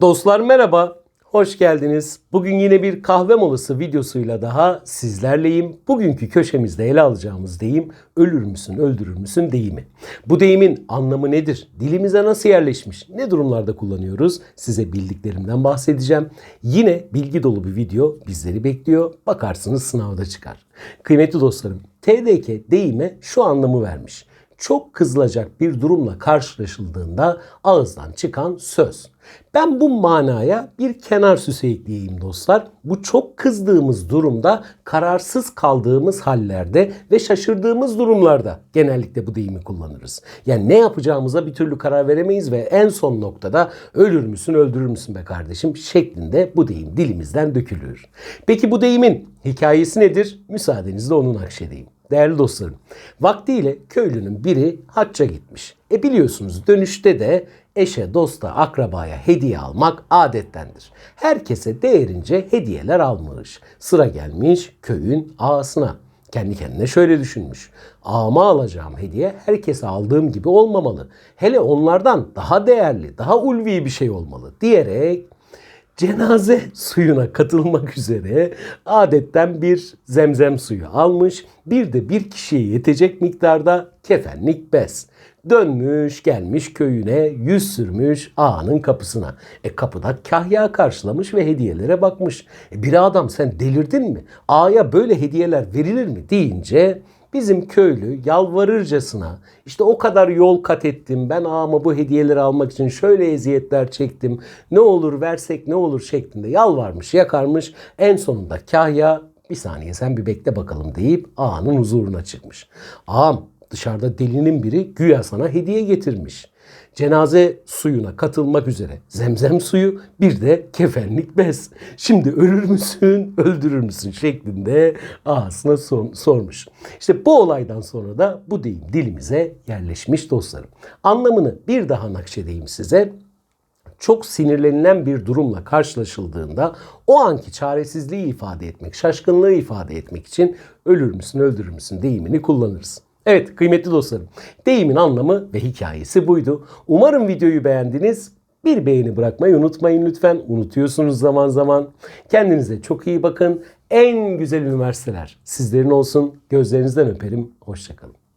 Dostlar merhaba, hoş geldiniz. Bugün yine bir kahve molası videosuyla daha sizlerleyim. Bugünkü köşemizde ele alacağımız deyim ölür müsün, öldürür müsün deyimi. Bu deyimin anlamı nedir? Dilimize nasıl yerleşmiş? Ne durumlarda kullanıyoruz? Size bildiklerimden bahsedeceğim. Yine bilgi dolu bir video bizleri bekliyor. Bakarsınız sınavda çıkar. Kıymetli dostlarım, TDK deyime şu anlamı vermiş çok kızılacak bir durumla karşılaşıldığında ağızdan çıkan söz. Ben bu manaya bir kenar süsü ekleyeyim dostlar. Bu çok kızdığımız durumda, kararsız kaldığımız hallerde ve şaşırdığımız durumlarda genellikle bu deyimi kullanırız. Yani ne yapacağımıza bir türlü karar veremeyiz ve en son noktada ölür müsün öldürür müsün be kardeşim şeklinde bu deyim dilimizden dökülür. Peki bu deyimin hikayesi nedir? Müsaadenizle onu nakşedeyim. Değerli dostlarım, vaktiyle köylünün biri hacca gitmiş. E biliyorsunuz dönüşte de eşe, dosta, akrabaya hediye almak adettendir. Herkese değerince hediyeler almış. Sıra gelmiş köyün ağasına. Kendi kendine şöyle düşünmüş. Ağama alacağım hediye herkese aldığım gibi olmamalı. Hele onlardan daha değerli, daha ulvi bir şey olmalı diyerek cenaze suyuna katılmak üzere adetten bir zemzem suyu almış. Bir de bir kişiye yetecek miktarda kefenlik bez. Dönmüş gelmiş köyüne yüz sürmüş ağanın kapısına. E kapıda kahya karşılamış ve hediyelere bakmış. E bir adam sen delirdin mi? Ağaya böyle hediyeler verilir mi deyince Bizim köylü yalvarırcasına işte o kadar yol kat ettim ben ağama bu hediyeleri almak için şöyle eziyetler çektim ne olur versek ne olur şeklinde yalvarmış yakarmış en sonunda kahya bir saniye sen bir bekle bakalım deyip ağanın huzuruna çıkmış. Ağam dışarıda delinin biri güya sana hediye getirmiş cenaze suyuna katılmak üzere zemzem suyu bir de kefenlik bez. Şimdi ölür müsün, öldürür müsün şeklinde ağasına sor, sormuş. İşte bu olaydan sonra da bu deyim dilimize yerleşmiş dostlarım. Anlamını bir daha nakşedeyim size çok sinirlenilen bir durumla karşılaşıldığında o anki çaresizliği ifade etmek, şaşkınlığı ifade etmek için ölür müsün, öldürür müsün deyimini kullanırız. Evet kıymetli dostlarım, deyimin anlamı ve hikayesi buydu. Umarım videoyu beğendiniz. Bir beğeni bırakmayı unutmayın lütfen. Unutuyorsunuz zaman zaman. Kendinize çok iyi bakın. En güzel üniversiteler sizlerin olsun. Gözlerinizden öperim. Hoşçakalın.